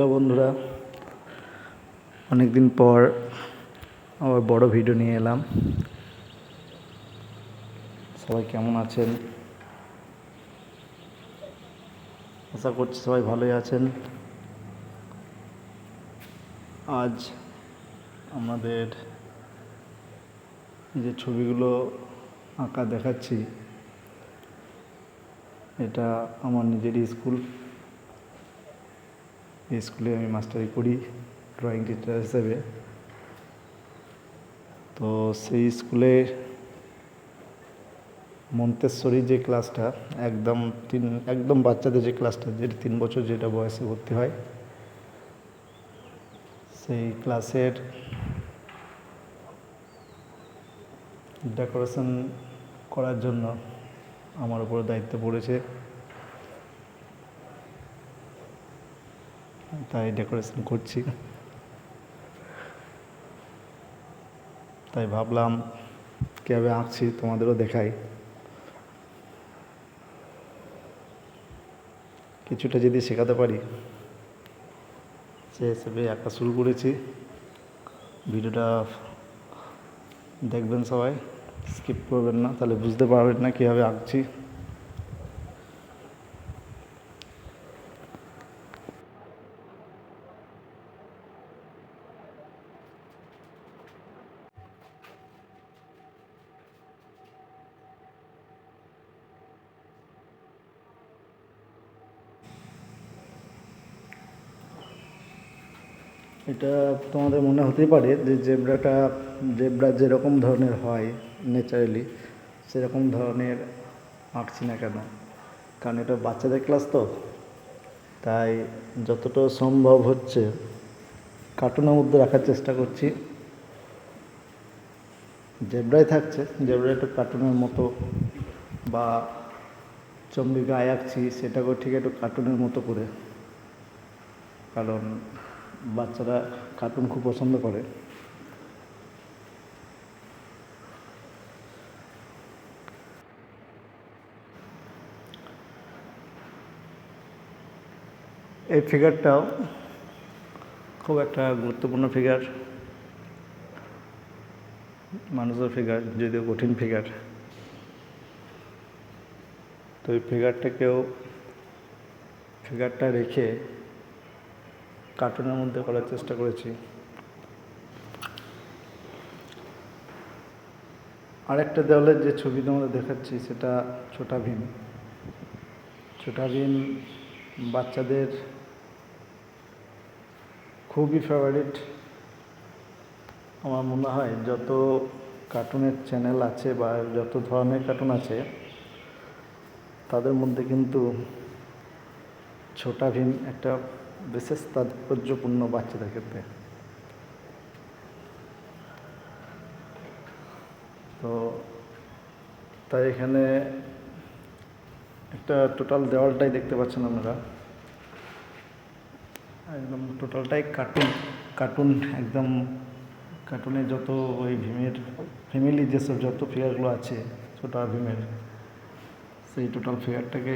Hello বন্ধুরা। অনেক দিন পর আবার বড় ভিডিও নিয়ে এলাম। সবাই কেমন আছেন? আশা করছি সবাই ভালোই আছেন। আজ আমাদের যে ছবিগুলো আঁকা দেখাচ্ছি, এটা আমার নিজেরই স্কুল। এই স্কুলে আমি মাস্টারি করি ড্রয়িং টিচার হিসেবে। তো সেই স্কুলে মন্তেশ্বরী যে ক্লাসটা, একদম তিন, একদম বাচ্চাদের যে ক্লাসটা, যেটা তিন বছর যেটা বয়সে ভর্তি হয়, সেই ক্লাসের ডেকোরেশন করার জন্য আমার উপর দায়িত্ব পড়েছে। তাই ডেকোরেশন করছি। তাই ভাবলাম, কীভাবে আঁকছি তোমাদেরও দেখাই। কিছুটা যদি শেখাতে পারি সে হিসেবে আঁকা শুরু করেছি। ভিডিওটা দেখবেন সবাই স্কিপ করবেন না, তাহলে বুঝতে পারবেন না কীভাবে আঁকছি। এটা তোমাদের মনে হতেই পারে যে জেব্রাটা, জেব্রা যেরকম ধরনের হয় ন্যাচারালি, সেরকম ধরনের আঁকছি না কেন? কারণ এটা বাচ্চাদের ক্লাস তো। তাই যতটা সম্ভব হচ্ছে কার্টুনের মধ্যে রাখার চেষ্টা করছি। জেব্রাই থাকছে জেব্রা একটু কার্টুনের মতো বা চম্বি গায়ে আঁকছি সেটাকেও ঠিক একটু কার্টুনের মতো করে। কারণ বাচ্চারা কার্টুন খুব পছন্দ করে। এই ফিগারটাও খুব একটা গুরুত্বপূর্ণ ফিগার মানুষের ফিগার যদিও কঠিন ফিগার তো এই ফিগারটাকেও ফিগারটা রেখে কার্টুনের মধ্যে করার চেষ্টা করেছি। আরেকটা দেওয়ালের যে ছবি তোমাদের দেখাচ্ছি, সেটা ছোটা ভীম ছোটা ভীম বাচ্চাদের খুবই ফেভারিট আমার মনে হয় যত কার্টুনের চ্যানেল আছে বা যত ধরনের কার্টুন আছে, তাদের মধ্যে কিন্তু ছোটা ভীম একটা বিশেষ তাৎপর্যপূর্ণ বাচ্চাদের ক্ষেত্রে। তো তাই এখানে একটা টোটাল দেওয়ালটাই দেখতে পাচ্ছেন আপনারা। একদম টোটালটাই কার্টুন কার্টুন একদম কার্টুনে যত ওই ভীমের ফ্যামিলি যেসব যত ফিগারগুলো আছে, ছোটা ভীমের, সেই টোটাল ফিগারটাকে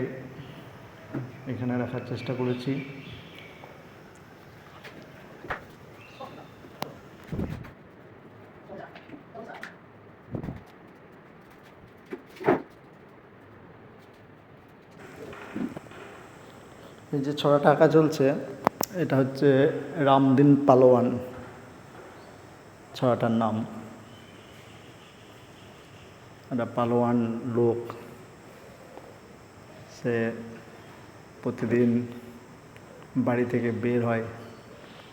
এখানে রাখার চেষ্টা করেছি। এই যে ছড়াটা আঁকা চলছে এটা হচ্ছে রামদিন পালোয়ান ছড়াটার নাম। একটা পালোয়ান লোক, সে প্রতিদিন বাড়ি থেকে বের হয়,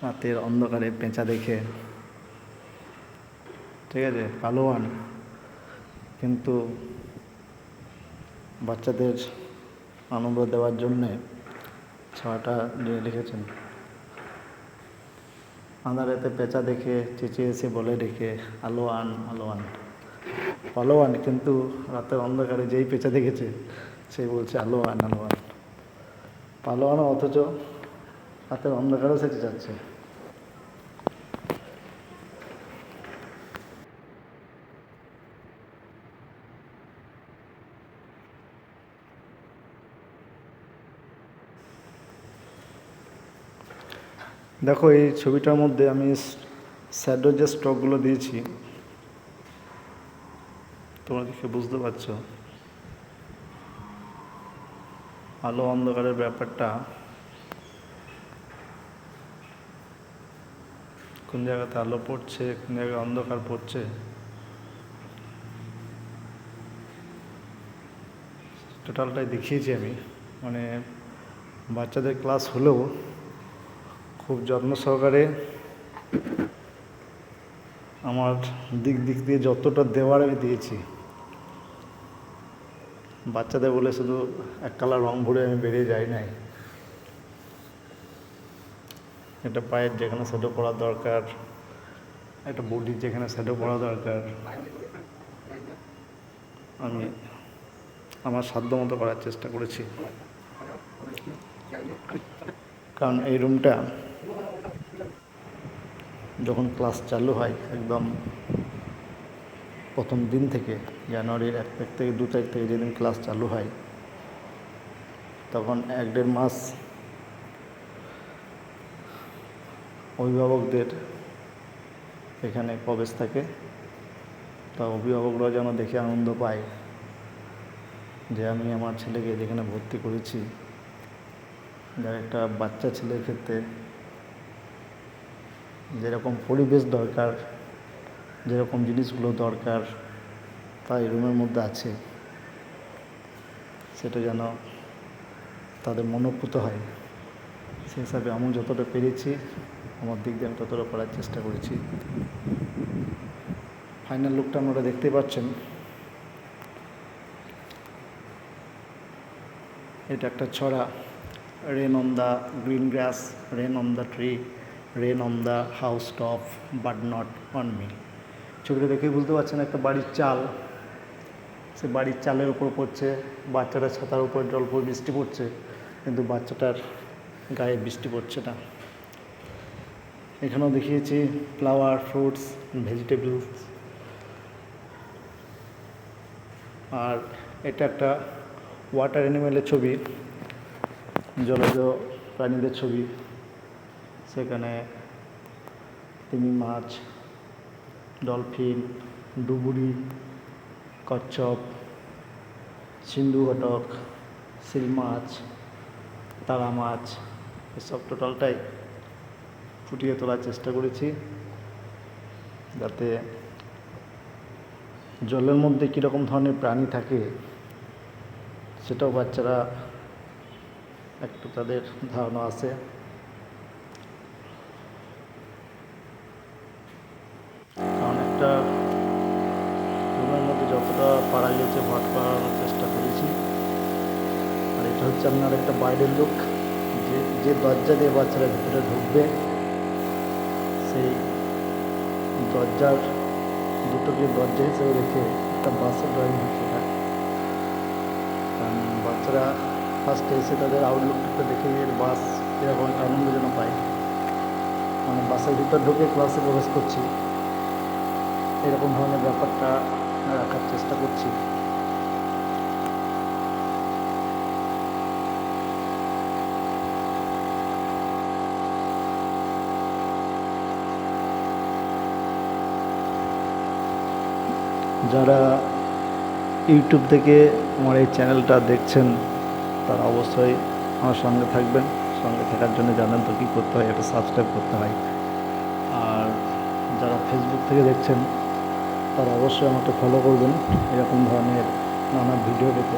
রাতের অন্ধকারে পেঁচা দেখে। ঠিক আছে, পালোয়ান। কিন্তু বাচ্চাদের আনন্দ দেওয়ার জন্যে ছড়াটা লিখেছেন। আন্ধারেতে পেঁচা দেখে চেঁচিয়ে এসে বলে ডেকে আলো আন আলো আন আলো আন কিন্তু রাতে অন্ধকারে যেই পেঁচা দেখেছে, সেই বলছে আলো আন আলো আন পালোয়ান অথচ রাতের অন্ধকারেও সে চেঁচাচ্ছে দেখো, এই ছবিটার মধ্যে আমি স্যাডোর যে স্টকগুলো দিয়েছি, তোমরা দেখে বুঝতে পারছ। আলো অন্ধকারের ব্যাপারটা কোন জায়গাতে আলো পড়ছে, কোন জায়গায় অন্ধকার পড়ছে। টোটালটাই দেখিয়েছি আমি। মানে বাচ্চাদের ক্লাস হলেও খুব যত্ন সহকারে আমার দিক দিক দিয়ে যতটা দেওয়ার আমি দিয়েছি। বাচ্চাদের বলে শুধু এক কালার রং ভরে আমি বেরিয়ে যাই নাই। একটা পায়ের যেখানে শ্যাডো পড়া দরকার, একটা বডির যেখানে শ্যাডো পড়া দরকার, আমি আমার সাধ্য মতো করার চেষ্টা করেছি। কারণ এই রুমটা যখন ক্লাস চালু হয় একদম প্রথম দিন থেকে, জানুয়ারির এক তারিখ থেকে, দু তারিখ থেকে যেদিন ক্লাস চালু হয়, তখন এক দেড় মাস অভিভাবকদের এখানে প্রবেশ থাকে। তা অভিভাবকরা যেন দেখে আনন্দ পায় যে আমি আমার ছেলেকে যেখানে ভর্তি করেছি, যার একটা বাচ্চা ছেলের ক্ষেত্রে যেরকম পরিবেশ দরকার, যেরকম জিনিসগুলো দরকার তা এই রুমের মধ্যে আছে, সেটা যেন তাদের মনোভূত হয়। সেই হিসাবে আমি যতটা পেরেছি, আমার দিক দিয়ে আমি ততটা করার চেষ্টা করেছি। ফাইনাল লুকটা আপনারা দেখতে পাচ্ছেন। এটা একটা ছড়া rain on the green grass rain on the tree. Rain on the house top but not on me ছবিটা দেখেই বুঝতে পারছেন একটা বাড়ির চাল। সে বাড়ির চালের উপর পড়ছে, বাচ্চাটা ছাতার উপর জল পড়ে বৃষ্টি পড়ছে, কিন্তু বাচ্চাটার গায়ে বৃষ্টি পড়ছে না। এখানেও দেখিয়েছি ফ্লাওয়ার ফ্রুটস ভেজিটেবলস আর এটা একটা ওয়াটার অ্যানিমেলের ছবি, জলজ প্রাণীদের ছবি। সেখানে তিমি মাছ, ডলফিন, ডুবুরি, কচ্ছপ, সিন্ধু ঘটক, শিল মাছ, তারা মাছ, এসব টোটালটাই ফুটিয়ে তোলার চেষ্টা করেছি। যাতে জলের মধ্যে কীরকম ধরনের প্রাণী থাকে, সেটাও বাচ্চারা একটু তাদের ধারণা আছে কারণ একটা রুমের মধ্যে যতটা পারা গেছে ভাগ করানোর চেষ্টা করেছি আপনার একটা বাইরের লোক, যে যে দরজা দিয়ে বাচ্চারা ভিতরে ঢুকবে, সেই দরজার দুটোকে দরজা হিসেবে রেখে একটা বাসের ড্রয়িং এটা। কারণ বাচ্চারা ফার্স্টে এসে তাদের আউটলুকটা দেখে এর বাস এরকম একটা আনন্দ যেন পায় মানে বাসের ভিতর ঢুকে ক্লাসে প্রবেশ করছি। এরকম ধরনের ব্যাপারটা রাখার চেষ্টা করছি। যারা ইউটিউব থেকে আমার এই চ্যানেলটা দেখছেন, তারা অবশ্যই আমার সঙ্গে থাকবেন। সঙ্গে থাকার জন্য জানেন তো কী করতে হয়, এটা সাবস্ক্রাইব করতে হয়। আর যারা ফেসবুক থেকে দেখছেন, তারা অবশ্যই আমাকে ফলো করবেন। এরকম ধরনের নানা ভিডিও পেতে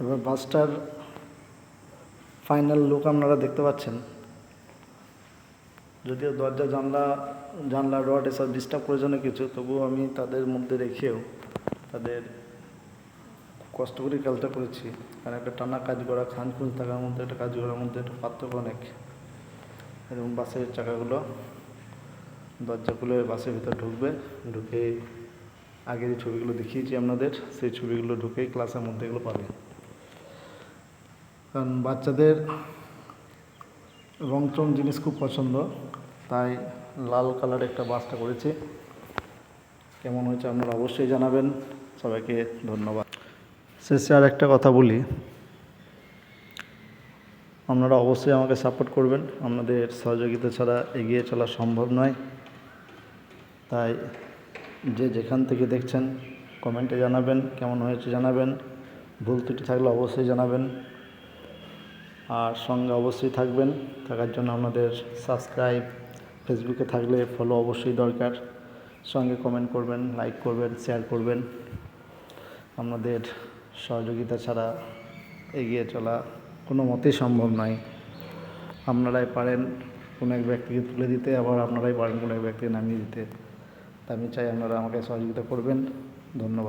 এবার বাসটার ফাইনাল লুক আপনারা দেখতে পাচ্ছেন। যদিও দরজা, জানলা জানলা, রড এসব ডিস্টার্ব করেছে না কিছু, তবুও আমি তাদের মধ্যে রেখেও তাদের কষ্ট করে কাজটা করেছি। কারণ একটা টানা কাজ করা, খান খুঁজ থাকার মধ্যে, একটা কাজ করার মধ্যে একটা পার্থক্য অনেক। এরকম বাসের চাকাগুলো দরজা খুলে বাসের ভিতর ঢুকবে, ঢুকে আগে যে ছবিগুলো দেখিয়েছি আপনাদের, সেই ছবিগুলো ঢুকেই ক্লাসের মধ্যে এগুলো পাবে। কারণ বাচ্চাদের রংচং জিনিস খুব পছন্দ, তাই লাল কালার একটা বাসটা করেছি। কেমন হয়েছে আপনারা অবশ্যই জানাবেন। সবাইকে ধন্যবাদ। শেষে আর একটা কথা বলি। আপনারা অবশ্যই আমাকে সাপোর্ট করবেন। আপনাদের সহযোগিতা ছাড়া এগিয়ে চলা সম্ভব নয়। তাই যে যেখান থেকে দেখছেন, কমেন্টে জানাবেন, কেমন হয়েছে জানাবেন। ভুল ত্রুটি থাকলে অবশ্যই জানাবেন। আর সঙ্গে অবশ্যই থাকবেন। থাকার জন্য আপনাদের সাবস্ক্রাইব ফেসবুকে থাকলে ফলো অবশ্যই দরকার। সঙ্গে কমেন্ট করবেন লাইক করবেন শেয়ার করবেন। আপনাদের সহযোগিতা ছাড়া এগিয়ে চলা কোনো মতেই সম্ভব নয়। আপনারাই পারেন কোনো এক ব্যক্তিকে তুলে দিতে, আবার আপনারাই পারেন কোনো এক ব্যক্তিকে নামিয়ে দিতে। আমি চাই আপনারা আমাকে সহযোগিতা করবেন। ধন্যবাদ।